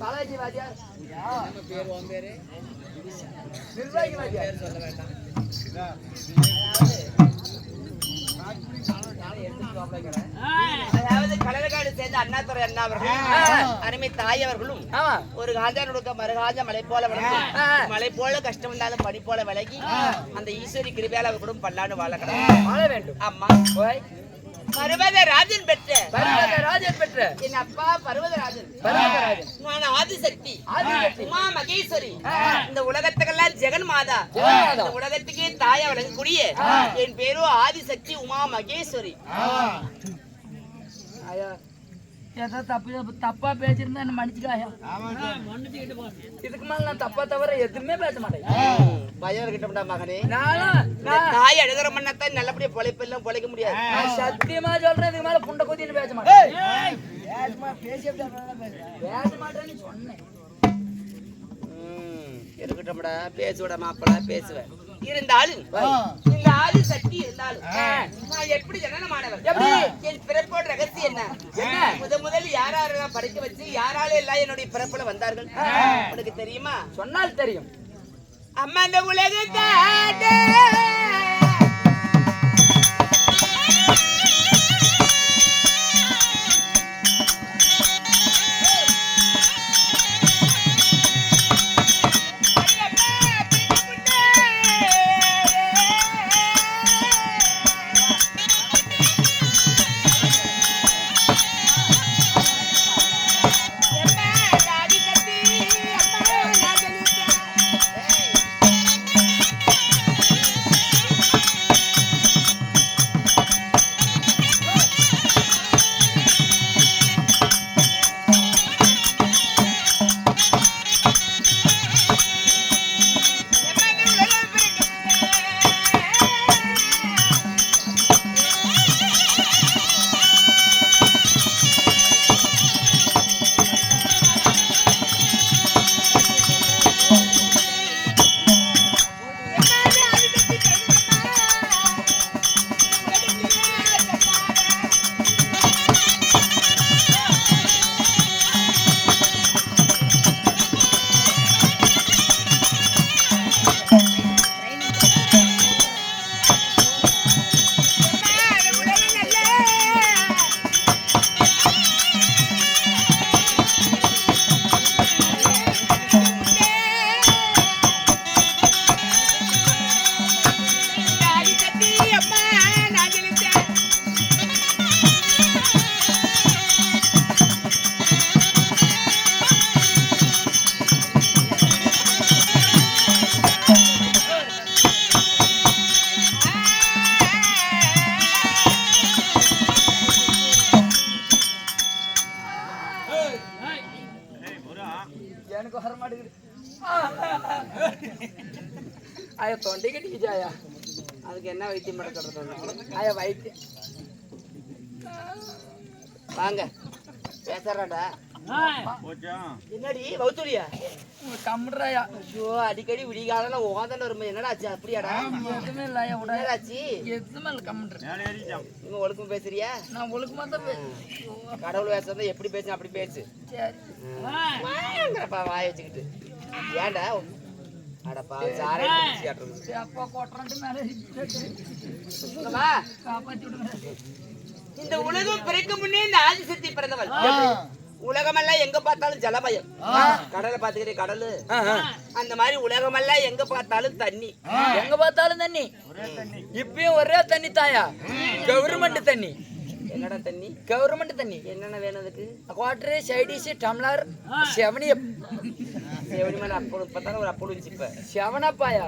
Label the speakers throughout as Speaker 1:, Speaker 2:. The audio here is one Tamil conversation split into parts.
Speaker 1: பாலாஜி வாத்தியார். நிர்வாகி வாத்தியார்.
Speaker 2: அதாவது கடலக்காடு சேர்ந்த அண்ணாதுரை அண்ணா அவர்களும் அருமை தாய் அவர்களும்
Speaker 1: ஆமா
Speaker 2: ஒரு காஞ்சா நுடுக்க மறுகாஞ்ச மலை போல
Speaker 1: ஆ.
Speaker 2: மலை போல கஷ்டம் இல்லாத பனி போல விலகி அந்த ஈஸ்வரி கிருபையால அவர் கூட பல்லாண்டு வாழ கிடையாது
Speaker 1: வாழ வேண்டும்.
Speaker 2: அம்மா
Speaker 1: ஓய்
Speaker 2: பர்வத ராஜன் பெற்ற.
Speaker 1: பரமத ராஜன் பெற்ற.
Speaker 2: என் அப்பா பர்வதராஜன்.
Speaker 1: பரமதராஜன்
Speaker 2: நான் ஆதிசக்தி. உமா மகேஸ்வரி. இந்த உலகத்துக்கெல்லாம் ஜெகன் மாதா. இந்த உலகத்துக்கே தாயா விளங்கக்கூடிய என் பேரு ஆதிசக்தி உமா மகேஸ்வரி
Speaker 1: ஏதோ தப்பு தப்பா பேசியிருந்தா என்ன மன்னிச்சுக்காயா? இதுக்கு மேல நான் தப்பா தவிர எதுவுமே பேச மாட்டேன்.
Speaker 2: பயம் இருக்கட்டும்டா மகனே. தாய் அழுகிற மண்ணத்தான் நல்லபடியா பொழைப்பெல்லாம் பொழைக்க முடியாது.
Speaker 1: நான் சத்தியமா சொல்றேன் இதுக்கு மேல புண்டை குத்தின்னு பேச மாட்டேன். பேச மாட்டேன்னு சொன்னேன்.
Speaker 2: இருக்கட்டும்டா பேசுவிட மாப்பிள பேசுவேன். இருந்தாலும் இந்த ஆதி சக்தி இருந்தாலும் நான் எப்படி ஜனனமானவர்
Speaker 1: எப்படி?
Speaker 2: என் பிறப்போட ரகசியம் என்ன?
Speaker 1: என்ன?
Speaker 2: முத முதல் யார் யாரெல்லாம் படிக்க வச்சு யாரால எல்லாம் என்னுடைய பிறப்புல வந்தார்கள்? உனக்கு தெரியுமா?
Speaker 1: சொன்னால் தெரியும்.
Speaker 2: அம்மா இந்த உலகத்தை வைத்தியம் சொல்றது
Speaker 1: ஆயா வயிற்று
Speaker 2: வாங்க. பேசுறாடா. என்னடி வவுத்துலியா?
Speaker 1: கம்முறாயா
Speaker 2: ஐயோ அடிக்கடி விடிகாலம் ஓதல வரும்போது என்னடா ஆச்சு? அப்படியாடா?
Speaker 1: எதுவுமே இல்லை
Speaker 2: என்னடா ஆச்சு
Speaker 1: எதுவுமே இல்லை
Speaker 2: நீங்க ஒழுக்கம் பேசுறியா?
Speaker 1: நான் ஒழுக்கமா தான் பேசுறேன்
Speaker 2: கடவுள் பேசுறத எப்படி பேசு அப்படி பேசு.
Speaker 1: சரி.
Speaker 2: வாய வச்சுக்கிட்டு. ஏன்டா இந்த உலகம் பிறக்க முன்னே இந்த ஆதிசக்தி பிறந்தவள். உலகமெல்லாம் எங்க பார்த்தாலும் ஜலமயம். கடலை பாத்துக்கிறே கடலு? அந்த மாதிரி உலகமெல்லாம் எங்க பார்த்தாலும் தண்ணி.
Speaker 1: எங்க பார்த்தாலும் தண்ணி. இப்பயும் ஒரே தண்ணி தாயா? கவர்மெண்ட் தண்ணி.
Speaker 2: என்னடா தண்ணி?
Speaker 1: கவர்மெண்ட் தண்ணி.
Speaker 2: என்னென்ன வேணும் அதுக்கு?
Speaker 1: குவாட்டரு சைடிஷ் டம்ளர் செவனியப்
Speaker 2: ஒரு
Speaker 1: செவனப்பாயா?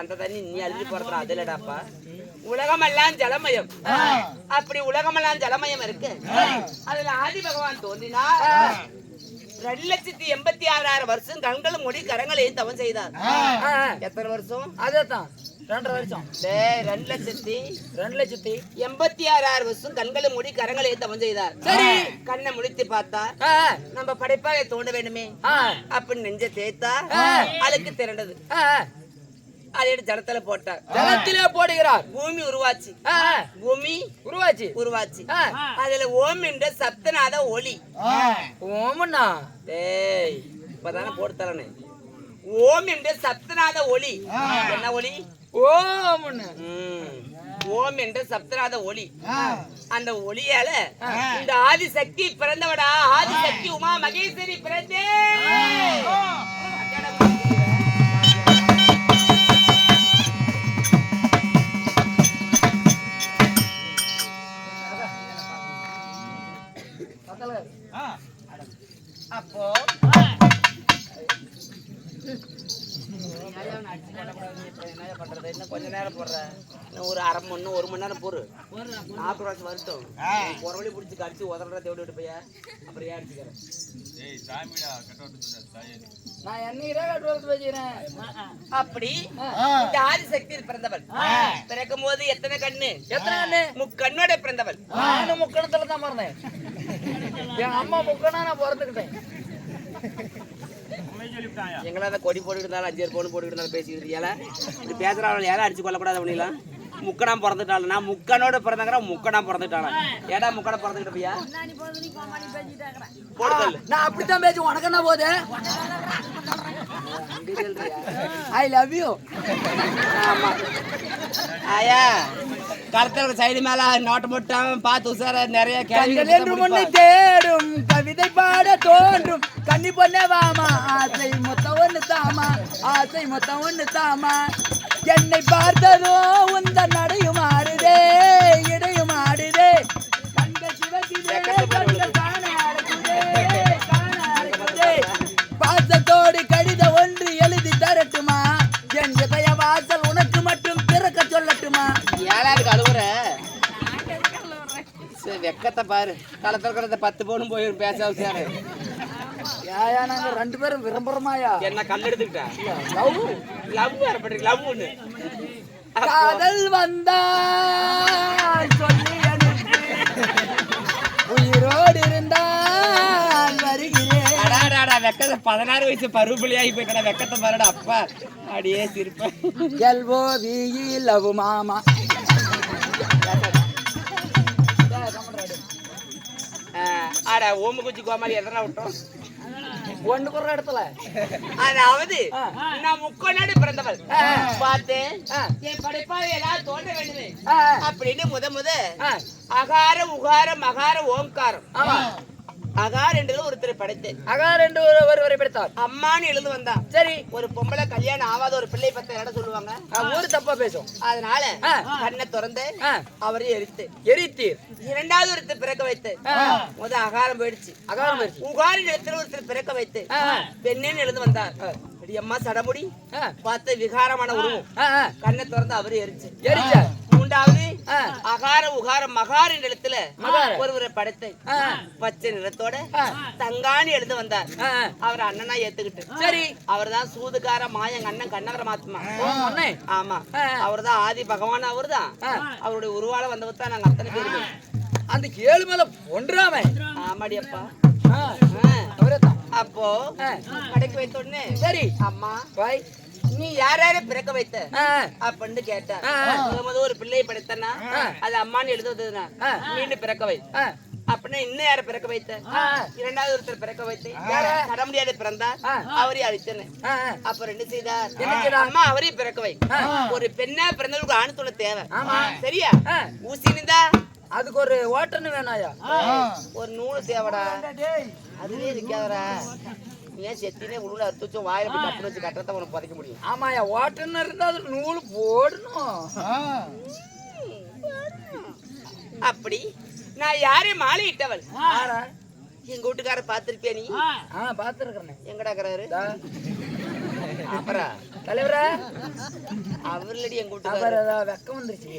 Speaker 2: அந்த தண்ணி நீ அழுது போறதுல அது இல்லடாப்பா. உலகமெல்லாம் ஜலமயம். அப்படி உலகமெல்லாம் ஜலமயம் இருக்கு. அதுல ஆதி பகவான் தோன்றினார். ரெண்டு லட்சத்தி எண்பத்தி ஆறாயிரம் வருஷம் கண்களும் முடி கரங்களையும் தவம் செய்தார். எத்தனை வருஷம்?
Speaker 1: அதேதான். ரெண்டரை வருஷம்.
Speaker 2: டேய், ரெண்டு லட்சத்தி.
Speaker 1: ரெண்டு லட்சத்தி.
Speaker 2: எண்பத்தி ஆறாயிரம் வருஷம் கண்களும் முடி கரங்களையும் தவம் செய்தார்.
Speaker 1: சரி.
Speaker 2: கண்ணை முடித்து பார்த்தா நம்ம படைப்பாக தோண்ட வேண்டுமே. அப்படின்னு நெஞ்ச தேய்த்தா. அழுக்கு திரண்டது. அதை எடுத்து ஜலத்துல போட்டார்.
Speaker 1: ஜலத்திலே போடுகிறார்.
Speaker 2: பூமி உருவாச்சு. பூமி
Speaker 1: உருவாச்சு.
Speaker 2: உருவாச்சு. அதுல ஓம் என்ற சப்தநாத ஒளி.
Speaker 1: ஓமண்ணா
Speaker 2: டேய் இப்பதானே போட்டு தரேன் ஓம் என்ற சப்தநாத ஒளி. என்ன ஒளி?
Speaker 1: ஓமண்ணா
Speaker 2: ம். ஓம் என்ற சப்தநாத ஒளி. அந்த ஒளியால இந்த ஆதிசக்தி பிறந்தவடா. ஆதிசக்தி உமா மகேஸ்வரி பிறந்தே. அப்போ என்ன பண்றது இன்னும் கொஞ்ச நேரம் போடுறேன் இன்னும் ஒரு அரை மணி ஒரு மணி நேரம் பொறு நாற்பது வருஷம் வரட்டும் குறவழி பிடிச்சி கடிச்சு உதறத விட்டு போய் அப்புறம் ஏன் அடிச்சுக்கிறேன்
Speaker 1: நான் என்னைக்கு கட்டுறது வச்சுக்கிறேன்
Speaker 2: அப்படி இந்த ஆதிசக்தி பிறந்தவள். பிறக்கும் போது எத்தனை கண்ணு?
Speaker 1: எத்தனை கண்ணு?
Speaker 2: முக்கண்ணோட பிறந்தவள்.
Speaker 1: நானும் முக்கணத்துல தான் பிறந்தேன். என் அம்மா முக்கணா நான் பிறந்துக்கிட்டேன்.
Speaker 2: எங்களால கொடி போட்டுக்கிட்டு இருந்தாலும் அஞ்சு பொண்ணு போட்டுக்கிட்டு இருந்தாலும் பேசிக்கிட்டு இது பேசுறவங்க யாரும் அடிச்சு கொள்ளக்கூடாது அப்படிலாம் முக்கனா பிறந்துட்டாள்? நான் முக்கனோட பிறந்தங்கிற முக்கனா பிறந்துட்டாளா? ஏடா முக்கனா பிறந்துக்கிட்ட பையா போடுதல்
Speaker 1: நான் அப்படித்தான் பேசி உனக்கு என்ன போகுது? ஐ லவ் யூ
Speaker 2: ஆமா. ஆயா. கழுத்துல சைடு மேல நோட்டை போட்டாம பார்த்து உசார நிறைய
Speaker 1: முன்னை தேடும் கவிதை பாட தோன்றும். கன்னி பொண்ணே வாமா ஆசை மொத்தம் ஒண்ணு தாமா ஆசை மொத்தம் ஒண்ணு தாமா. என்னை பார்த்ததோ உந்த நடையும் ஆடுதே இடையும் ஆடுதே. கண்கள் சிவசிதே
Speaker 2: வெக்கத்தை பாரு. களத்துல கிடந்த பத்து பவுனும் போய் பேச உசாரு
Speaker 1: ஏயா நாங்க ரெண்டு பேரும் விரும்புறோமாயா?
Speaker 2: என்ன கல் எடுத்துக்கிட்டா?
Speaker 1: லவ்.
Speaker 2: லவ் ஏற்பட்டு லவ் ஒண்ணு
Speaker 1: காதல் வந்தால் சொல்லி அனுப்பு உயிரோடு இருந்தால் வருகிறேன்.
Speaker 2: வெக்கத்தை பதினாறு வயசு பருவப்பிள்ளையாகி போய்க்கடா வெக்கத்தை பாருடா அப்பா. அடியே சிரிப்பேன்.
Speaker 1: எல்ஓவி லவ் மாமா.
Speaker 2: ஆடா ஓம குச்சி கோமாளி எதனா விட்டோம்.
Speaker 1: ஒண்ணு குற இடத்துல
Speaker 2: அதாவது. நான் முக்கோநாடு பிறந்தவள்.
Speaker 1: ஆ.
Speaker 2: என் படைப்பாவை எல்லாம் தோன்ற வேண்டுமே.
Speaker 1: ஆ,
Speaker 2: அப்படின்னு முத முத அகார உகார மகார ஓம்காரம்.
Speaker 1: ஆமா.
Speaker 2: அகார் என்றது ஒருத்தர் படைத்தேன்.
Speaker 1: அகா ரெண்டு ஒரு ஒருவரை பிடித்தார்.
Speaker 2: அம்மான்னு எழுந்து வந்தான்.
Speaker 1: சரி.
Speaker 2: ஒரு பொம்பளை கல்யாணம் ஆகாத ஒரு பிள்ளை பத்த இடம் சொல்லுவாங்க?
Speaker 1: ஊரு தப்பா பேசும்.
Speaker 2: அதனால. கண்ணை திறந்து அவரையும் எரித்து
Speaker 1: எரித்தீர்.
Speaker 2: இரண்டாவது ஒருத்தர் பிறக்க வைத்து முத அகாரம் போயிடுச்சு.
Speaker 1: அகாரம் போயிடுச்சு.
Speaker 2: உகாரி நிலத்தில் ஒருத்தர் பிறக்க வைத்து பெண்ணேன்னு எழுந்து வந்தார். அம்மா சடமுடி. பார்த்த விகாரமான உருவம். கண்ணை திறந்து அவரு எரிச்சு
Speaker 1: எரிச்ச ஆ.
Speaker 2: அகார உகார மகார
Speaker 1: மகார.
Speaker 2: ஒருவரை படைத்து பச்சை நிறத்தோட தங்காணி எழுந்து வந்தார். அவர் அண்ணனா ஏத்துக்கிட்டு.
Speaker 1: சரி.
Speaker 2: அவர்தான் சூதுகார மாயங்க அண்ணன் கண்ணகர மாத்மா. ஆமா.
Speaker 1: ஆ.
Speaker 2: அவர்தான் ஆதி பகவான் அவர்தான்.
Speaker 1: ஆ.
Speaker 2: அவருடைய உருவால வந்தவர் தான் நாங்க அத்தனை பேருமே
Speaker 1: அந்த ஏழு மேல ஒன்றாம.
Speaker 2: ஆமாடி அப்பா.
Speaker 1: அவரே தான்.
Speaker 2: அப்போ. கடைக்கு வைத்த உடனே
Speaker 1: சரி.
Speaker 2: அம்மா.
Speaker 1: பாய்.
Speaker 2: நீ யார் யார பிறக்க வைத்த அப்படின்னு
Speaker 1: ஆ.
Speaker 2: முதல் ஒரு பிள்ளையை படைத்தனா. அது அம்மான்னு எழுதுவதுனா
Speaker 1: ஆ.
Speaker 2: மீண்டும் பிறக்க வை அப்படின்னா இன்னும் யார பிறக்க வைத்த. இரண்டாவது ஒருத்தர் பிறக்க வைத்து
Speaker 1: யார?
Speaker 2: தர முடியாத பிறந்தார்
Speaker 1: ஆ.
Speaker 2: அவரையும் அழித்தன. அப்புறம் என்ன செய்தார்? அம்மா அவரையும் பிறக்க வை. ஒரு பெண்ணா பிறந்தவளுக்கு ஆண் துணை தேவை
Speaker 1: ஆமா.
Speaker 2: சரியா ஊசி நின்றா
Speaker 1: அதுக்கு ஒரு ஓட்டன்னு வேணாயா
Speaker 2: ஒரு நூலு தேவைடா அதுலயே இருக்காதடா நீ ஏன் செத்தினே உள்ள அறுத்து வச்சு வாயில போய் கட்டு வச்சு கட்டுறத உனக்கு புதைக்க முடியும்.
Speaker 1: ஆமாயா ஓட்டன்னு இருந்தா அது நூல் போடணும்.
Speaker 2: அப்படி நான் யாரே மாலை இட்டவள்
Speaker 1: ஆறா?
Speaker 2: எங்க வீட்டுக்கார பாத்திருப்பியா நீ?
Speaker 1: ஆ. பாத்துருக்கிறேன்
Speaker 2: எங்கடா இருக்கிறாரு? அப்புறம்
Speaker 1: தலைவரா?
Speaker 2: அவர்லடி
Speaker 1: அவர்
Speaker 2: வீட்டுக்காரரு
Speaker 1: அதான் வெக்கம் வந்துருச்சு.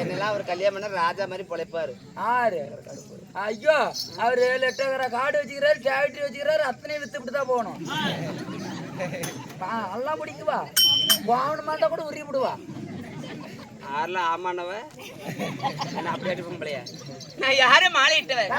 Speaker 2: என்னெல்லாம் அவர் கல்யாணம் ராஜா மாதிரி பொழைப்பாரு.
Speaker 1: ஆறு. ஐயோ அவர் ஏழு எட்டு ஏக்கரா காடு வச்சுக்கிறாரு ஃபேக்டரி வச்சுக்கிறாரு அத்தனையும் வித்துட்டு தான் போகணும். முடிக்குவா. போகணுமா இருந்தா கூட உருகி விடுவா.
Speaker 2: ஆறுலாம் ஆமானவ? நான் அப்படி அடி பொம்பளையா நான் யாரு மாலை இட்டவன்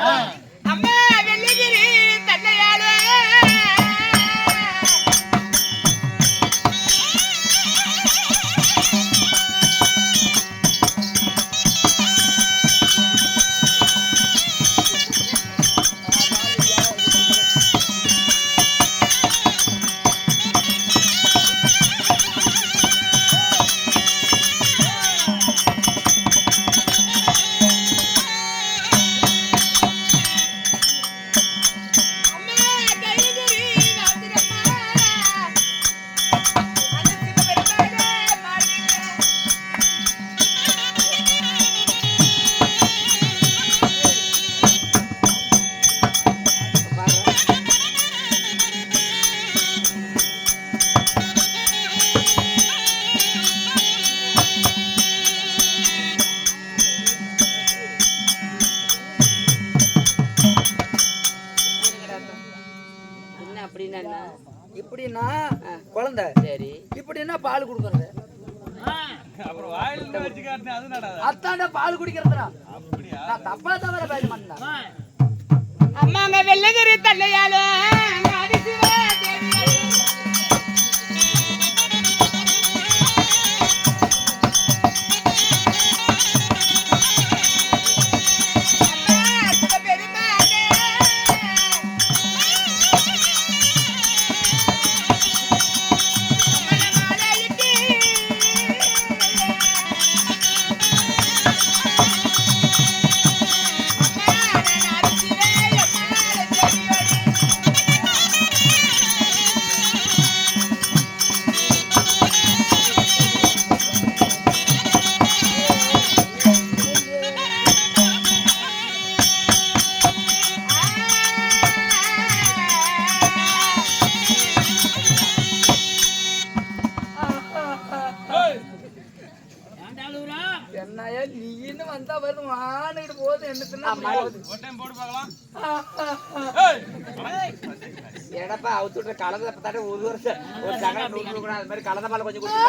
Speaker 2: எடப்பா அவுத்து கலந்த பார்த்தாலே ஒரு வருஷம். ஒரு சகல நூறு கூட அது மாதிரி கலந்த பால் கொஞ்சம் கொடுத்து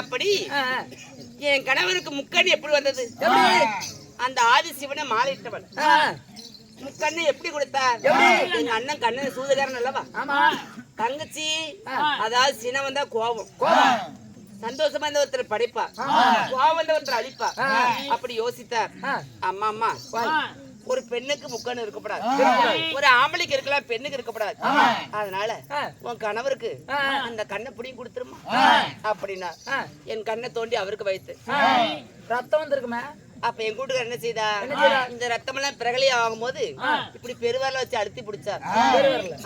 Speaker 2: அப்படி என் கணவருக்கு முக்கண்ணி எப்படி வந்தது? அந்த ஆதி சிவனை மாலையிட்டவன் முக்கண்ணு எப்படி கொடுத்தார் எங்க அண்ணன் கண்ணன் சூதுகாரன் அல்லவா? தங்கச்சி அதாவது சினம் வந்தா கோபம். சந்தோஷமா இருந்த ஒருத்தர் படைப்பா. கோபம் ஒருத்தர் அழிப்பா. அப்படி யோசித்தார். அம்மா அம்மா ஒரு பெண்ணுக்கு முக்கண்ணு இருக்கப்படாது ஒரு ஆம்பளைக்கு இருக்கலாம் பெண்ணுக்கு இருக்கப்படாது அதனால உன் கணவருக்கு அந்த கண்ணை பிடிங்கி கொடுத்துருமா? அப்படின்னா என் கண்ணை தோண்டி அவருக்கு வைத்து.
Speaker 1: ரத்தம் வந்திருக்குமே.
Speaker 2: அப்ப என் கூட்டுக்காரர் என்ன செய்தா? இந்த ரத்தம் எல்லாம் பிரகலி ஆகும்போது இப்படி பெருவாரில வச்சு அழுத்தி பிடிச்சார்.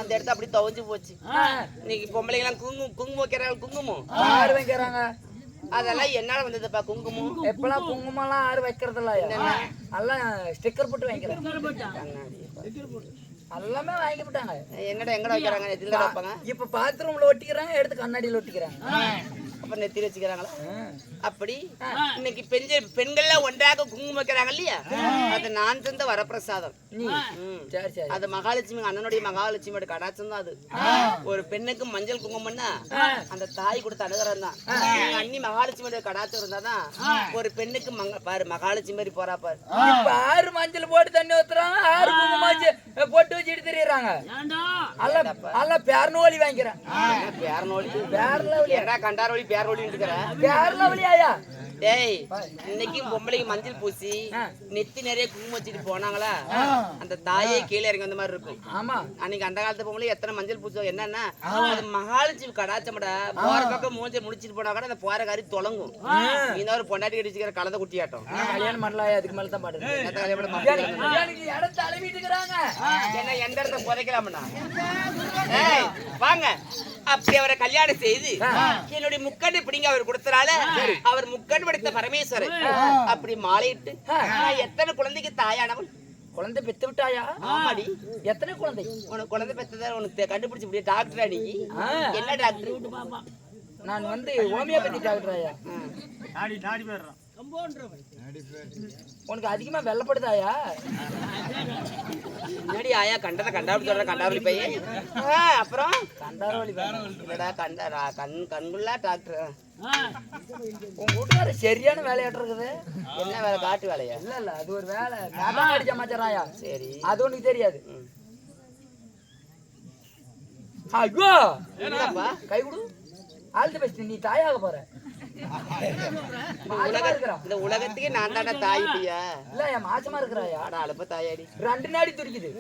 Speaker 2: அந்த இடத்த அப்படி துவஞ்சு போச்சு. இன்னைக்கு பொம்பளைங்க எல்லாம் குங்குமம் குங்குமம். வைக்கிறாங்க? குங்குமம் அதெல்லாம் என்னால வந்ததுப்பா குங்குமம்.
Speaker 1: எப்பெல்லாம் குங்குமம்லாம் ஆறு வைக்கிறது இல்ல எல்லாம் ஸ்டிக்கர் போட்டு வைக்கிறேன் எல்லாமே வாங்கி போட்டாங்க
Speaker 2: என்னடா எங்கடா வைக்கிறாங்க?
Speaker 1: இப்ப பாத்ரூம்ல ஒட்டிக்கிறாங்க எடுத்து கண்ணாடியில ஒட்டிக்கிறாங்க.
Speaker 2: அப்ப நெத்தில வச்சுக்கிறாங்களா அப்படி இன்னைக்கு பெஞ்ச பெண்கள்லாம் ஒன்றாக குங்குமம் வைக்கிறாங்க இல்லையா? அது நான் தந்த வரப்பிரசாதம். அது மகாலட்சுமி அண்ணனுடைய மகாலட்சுமியோட கடாச்சம் தான் அது. ஒரு பெண்ணுக்கு மஞ்சள் குங்குமம்னா அந்த தாய் கொடுத்த அனுகிரகம் தான். அண்ணி மகாலட்சுமியோட கடாச்சம் இருந்தாதான் ஒரு பெண்ணுக்கு மங்க பாரு மகாலட்சுமி மாதிரி போறா பாரு.
Speaker 1: இப்ப ஆறு மஞ்சள் போட்டு தண்ணி ஊத்துறாங்க ஆறு குங்குமாச்சு போட்டு வச்சுட்டு தெரியுறாங்க அல்ல அல்ல பேரனோலி வாங்கிக்கிறேன்.
Speaker 2: பேரனோடி
Speaker 1: பேரல
Speaker 2: ஏடா கண்டாரோடி பேரோடின்னு இருக்கிற
Speaker 1: பேரல வழியாயா?
Speaker 2: டேய் இன்னைக்கு பொம்பளைக்கு மஞ்சள் பூசி நெத்தி நிறைய குங்குமம் வச்சுட்டு போனாங்களா? அந்த தாயே கீழே இறங்கி வந்த மாதிரி இருக்கும்.
Speaker 1: ஆமா.
Speaker 2: அன்னைக்கு அந்த காலத்து பொம்பளை எத்தனை மஞ்சள் பூசம் என்னன்னா அது மகாலட்சுமி கடாச்சமடா போற பக்கம் மூஞ்ச முடிச்சிட்டு போனா கூட அந்த போற காரி தொலங்கும். தான் ஒரு பொண்டாட்டி கடிச்சுக்கிற கலந்த குட்டியாட்டம்.
Speaker 1: கல்யாணம் பண்ணலாம் அதுக்கு மேல தான் அளவிட்டுக்கிறாங்க
Speaker 2: என்ன எந்த இடத்த புதைக்கலாம்னா? வாங்க. அப்படி அவரை கல்யாணம் செய்து என்னுடைய முக்கண்ணு பிடிங்க அவர் கொடுத்தனால அவர் முக்கண் படைத்த பரமேஸ்வரன். அப்படி மாலையிட்டு நான் எத்தனை குழந்தைக்கு தாயானவன்
Speaker 1: குழந்தை பெத்து விட்டாயா?
Speaker 2: ஆமாடி.
Speaker 1: எத்தனை குழந்தை?
Speaker 2: உனக்கு குழந்தை பெற்றதா உனக்கு கண்டுபிடிச்சு முடியும் டாக்டரா நீ. என்ன டாக்டர்
Speaker 1: நான் வந்து ஹோமியோபதி டாக்டராயா உனக்கு அதிகமா வெள்ளப்படுதாயா?
Speaker 2: முன்னாடி ஆயா கண்டதை கண்டாபடி சொல்ற கண்டாபடி பையன்? அப்புறம்?
Speaker 1: கண்டாரோலி
Speaker 2: இல்லடா கண்டா கண் கண்குள்ளா டாக்டர்.
Speaker 1: உங்க வீட்டுக்கார சரியான வேலையாட்டு இருக்குது.
Speaker 2: என்ன வேலை காட்டு வேலையா?
Speaker 1: இல்ல இல்ல அது ஒரு வேலை. மேட்டாடி சமாச்சாராயா
Speaker 2: சரி.
Speaker 1: அது உனக்கு தெரியாது. ஐயோ!
Speaker 2: என்னப்பா?
Speaker 1: கை கொடு. ஆழ்த்து பேசி நீ தாயாக போற.
Speaker 2: இந்த உலகத்துக்கே நான் தாண்டா தாயிட்டியா
Speaker 1: இல்ல என் மாசமா இருக்கிறாயா?
Speaker 2: அட அழுப்ப தாயாடி.
Speaker 1: ரெண்டு நாடி துடிக்குது.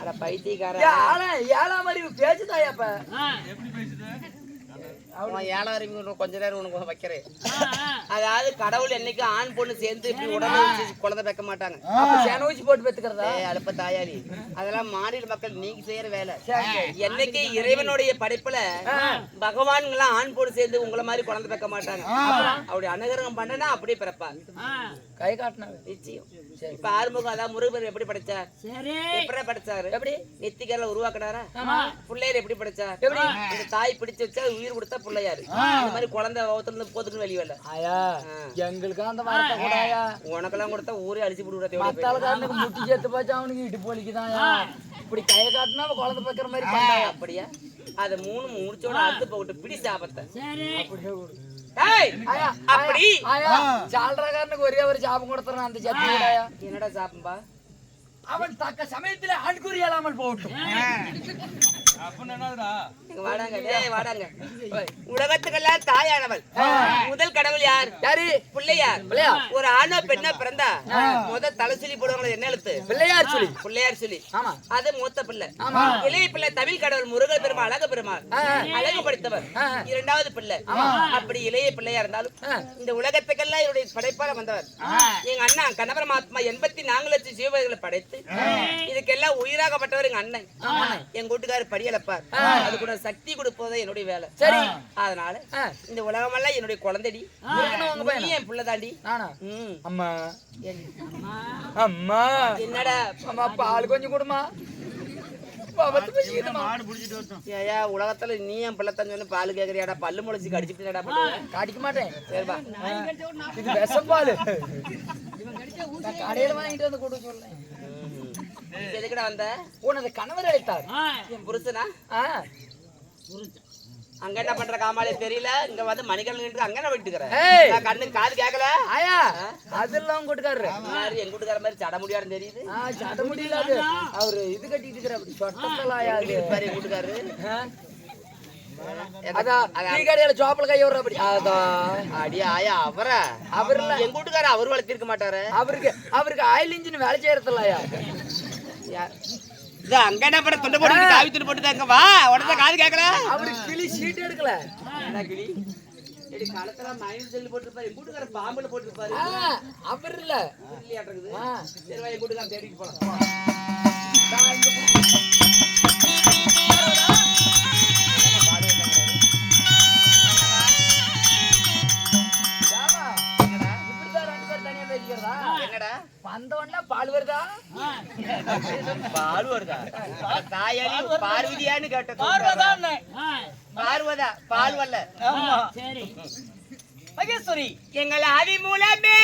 Speaker 2: அட பைத்தியக்கார.
Speaker 1: ஏழாம் அறிவு பேச்சு தாயாப்ப
Speaker 2: அவன் அறிவு கொஞ்ச நேரம் உனக்கு வைக்கிறேன். அதாவது கடவுள் என்னைக்கு ஆண் பொண்ணு சேர்ந்து இப்படி வச்சு குழந்தை வைக்க மாட்டாங்க.
Speaker 1: அப்ப சேன ஊசி போட்டு பெத்துக்கிறதா?
Speaker 2: அழுப்ப தாயாடி அதெல்லாம் மாநில மக்கள் நீங்க செய்யற வேலை. என்னைக்கு இறைவனுடைய படைப்புல பகவான்களாம் ஆண் பொண்ணு சேர்ந்து உங்களை மாதிரி குழந்தை வைக்க மாட்டாங்க. அப்படி அனுகிரகம் பண்ணனா அப்படியே பிறப்பாங்க
Speaker 1: கை காட்டின
Speaker 2: நிச்சயம். இப்ப ஆறுமுகம் அதான் முருகர் எப்படி படைச்சார்? எப்படி படைச்சாரு?
Speaker 1: எப்படி?
Speaker 2: நெத்திக்கரில் உருவாக்குனாரா? பிள்ளையர் எப்படி படைச்சார்?
Speaker 1: எப்படி?
Speaker 2: தாய் பிடிச்சு வச்சா உயிர் கொடுத்தா பிள்ளையாரு இந்த மாதிரி குழந்தை ஒருத்தர் போத்துக்கு வெளியே வரல.
Speaker 1: ஆயா எங்களுக்கு அந்த வார்த்தை கூடாயா
Speaker 2: உனக்கெல்லாம் கொடுத்தா ஊரே அழிச்சு விடுறத
Speaker 1: மத்தாளுக்காரனுக்கு முட்டி சேர்த்து பாச்சா அவனுக்கு? இட்டு போலிக்குதாயா இப்படி கையை காட்டினா அவன் குழந்தை பக்கிற மாதிரி பண்ணாயா
Speaker 2: அப்படியா? அத மூணு முடிச்சோட அறுத்து போட்டு பிடி சாபத்தை அப்படி?
Speaker 1: ஆயா சால்றாக்காரனுக்கு ஒரே ஒரு சாபம் கொடுத்துறான் அந்த சத்தி
Speaker 2: என்னடா சாப்பம்பா
Speaker 1: அவன் தக்க சமயத்துல ஆண்குறி இல்லாமல் போகட்டும்.
Speaker 2: உலகத்துக்கெல்லாம் தாயானவள். முதல் கடவுள் யார்?
Speaker 1: யாரு?
Speaker 2: பிள்ளையார். ஒரு ஆணோ பெண்ணோ பிறந்தா முதல் தலை சொல்லி போடுவாங்களே என்ன எழுத்து?
Speaker 1: பிள்ளையார் சொல்லி
Speaker 2: பிள்ளையார் சொல்லி அது மூத்த பிள்ளை. இளைய பிள்ளை தமிழ் கடவுள் முருகர் பெருமாள் அழகு பெருமாள். அழகு படைத்தவர். இரண்டாவது பிள்ளை. அப்படி இளைய பிள்ளையா இருந்தாலும். இந்த உலகத்துக்கெல்லாம் இவருடைய படைப்பால வந்தவர். எங்க அண்ணா கனபரமாத்மா எண்பத்தி நான்கு லட்சம் ஜீவர்களை படைத்து இதுக்கெல்லாம் உயிராகப்பட்டவர் எங்க அண்ணன். எங்க வீட்டுக்காரர் படியலப்பார் அது கூட சக்தி கொடுப்பதே என்னுடைய வேலை.
Speaker 1: சரி.
Speaker 2: அதனால. இந்த உலகமெல்லாம் என்னுடைய குழந்தைடி. என் பிள்ளை தாண்டி
Speaker 1: நானா. அம்மா. அம்மா.
Speaker 2: என்னடா?
Speaker 1: அம்மா பால் கொஞ்சம் கொடுமா.
Speaker 2: உலகத்துல நீ என் பிள்ளை தான் சொன்ன பால் கேக்குறியாடா? பல்லு முளைச்சு கடிச்சுட்டுடா பண்ணுவேன்
Speaker 1: காட்டிக்க மாட்டேன்.
Speaker 2: சரிப்பா
Speaker 1: இது விஷம் பால். நான் கடையில வாங்கிட்டு வந்து கொடுக்க சொல்லேன்
Speaker 2: எதுக்குடா வந்த?
Speaker 1: உனது கணவர் அழைத்தார்.
Speaker 2: என் புருஷனா?
Speaker 1: ஆ,
Speaker 2: அங்க என்ன பண்ற காமாலே தெரியல. இங்க வந்து மணிக்கணக்கு அங்க என்ன விட்டுக்கிறேன்.
Speaker 1: ஏய்.
Speaker 2: நான் கண்ணு காது கேட்கல
Speaker 1: ஆயா அதெல்லாம் கூட்டுக்காரரு.
Speaker 2: மாதிரி எங்க வீட்டுக்கார மாதிரி சட முடியாதுன்னு தெரியுது.
Speaker 1: சட முடியல அவரு இது கட்டிட்டு இருக்கிற அப்படி சொட்டத்தல ஆயா அது
Speaker 2: பாரு எங்க வீட்டுக்காரரு
Speaker 1: ஆ? அதான் டீ கடையில சோப்பல கை விடுற அப்படி. அதான்
Speaker 2: அடி ஆயா அவர.
Speaker 1: அவர் இல்ல
Speaker 2: எங்க வீட்டுக்கார அவர் வளர்த்திருக்க மாட்டாரு.
Speaker 1: அவருக்கு அவருக்கு ஆயில் இன்ஜின் வேலை செய்யறதில்ல ஐயா
Speaker 2: யார்? இது அங்க என்ன பண்ண? தொண்டை போட்டு தாவி துண்டு போட்டு வா உடனே காது கேட்கல
Speaker 1: அவருக்கு கிளி சீட் எடுக்கல.
Speaker 2: என்ன கிளி? காலத்துல மயில் செல்லு போட்டுருப்பாரு எங்க வீட்டுக்கார பாம்புல போட்டுருப்பாரு.
Speaker 1: அவர் இல்ல.
Speaker 2: இல்லையாட்டுருக்குது
Speaker 1: ஆ,
Speaker 2: சரி வா எங்க வீட்டுக்கார தேடிட்டு போலாம்.
Speaker 1: பேசிக்கிறதா?
Speaker 2: என்னடா?
Speaker 1: வந்த உடனே பால் வருதா?
Speaker 2: பால் வருதா? தாயாரி பார்வதியான்னு கேட்ட பார்வதா பால் வரல.
Speaker 1: மகேஸ்வரி
Speaker 2: எங்கள் ஆதி மூலமே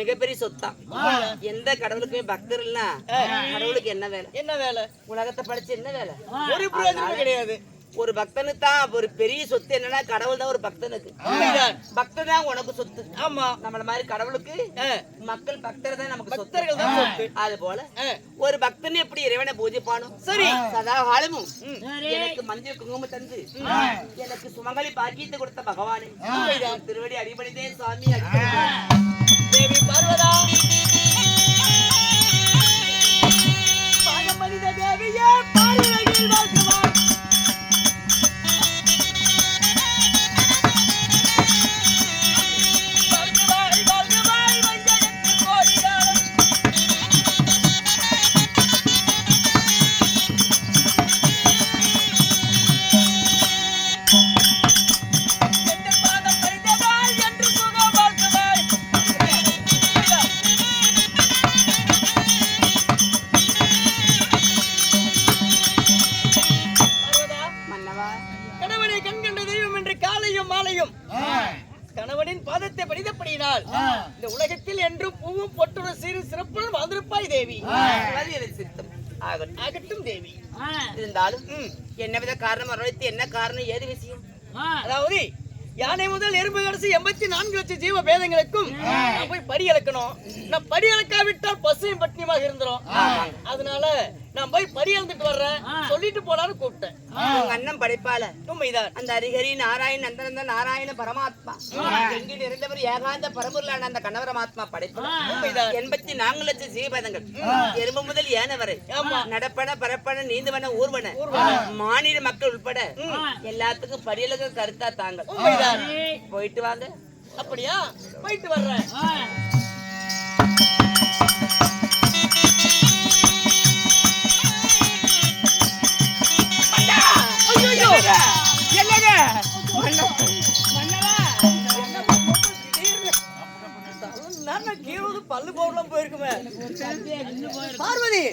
Speaker 2: மிகப்பெரிய சொத்தான் எந்த கடவுளுக்குமே பக்தர் இல்ல கடவுளுக்கு என்ன வேலை?
Speaker 3: என்ன வேலை?
Speaker 2: உலகத்தை படிச்சு என்ன வேலை?
Speaker 3: ஒரு கிடையாது.
Speaker 2: ஒரு பக்தனுக்கு தான் ஒரு பெரிய சொத்து என்னன்னா கடவுள் தான் ஒரு பக்தனுக்கு. பக்தன் தான் உனக்கு சொத்து.
Speaker 3: ஆமா.
Speaker 2: நம்மள மாதிரி கடவுளுக்கு மக்கள் பக்தர் தான் நமக்கு
Speaker 3: பக்தர்கள் தான் சொத்து.
Speaker 2: அது போல. ஒரு பக்தன் எப்படி இறைவனை பூஜிப்பானோ?
Speaker 3: சரி.
Speaker 2: சதா காலமும். எனக்கு மஞ்சள் குங்குமம் தந்து எனக்கு சுமங்கலி பாக்கியத்தை கொடுத்த பகவானே. திருவடி அடிபடிதே சுவாமி அடிபணிதே.
Speaker 3: தேவி பார்வதா? பாகமனித தேவியே பாரிலகில் வாழ்க்கை முதல் எறும்பு கடைசி எண்பத்தி நான்கு லட்சம் ஜீவ பேதங்களுக்கும் நான் போய் படி அளக்கணும் நான் நான் போய் படி அளந்துட்டு வர்றேன் சொல்லிட்டு போலான்னு கூப்பிட்டேன்.
Speaker 2: உங்க அண்ணன் படைப்பால
Speaker 3: உண்மைதான்
Speaker 2: அந்த ஹரிஹரி நாராயண் நந்தனந்த நாராயண பரமாத்மா. எங்கு நிறைந்தவர் ஏகாந்த பரம்பொருளான அந்த கணவரமாத்மா படைப்பு.
Speaker 3: உண்மைதான்
Speaker 2: எண்பத்தி நான்கு லட்சம் ஜீவதங்கள் எறும்பு முதல் ஏன வரை.
Speaker 3: ஆமா.
Speaker 2: நடப்பன பரப்பன நீந்துவன ஊர்வன. மாநில மக்கள் உட்பட எல்லாத்துக்கும் படியலுக்கு கருத்தா தாங்க போயிட்டு வாங்க.
Speaker 3: அப்படியா? போயிட்டு வர்றேன். நான் பல்லு போகலாம் போயிருக்குமே. பார்வதி!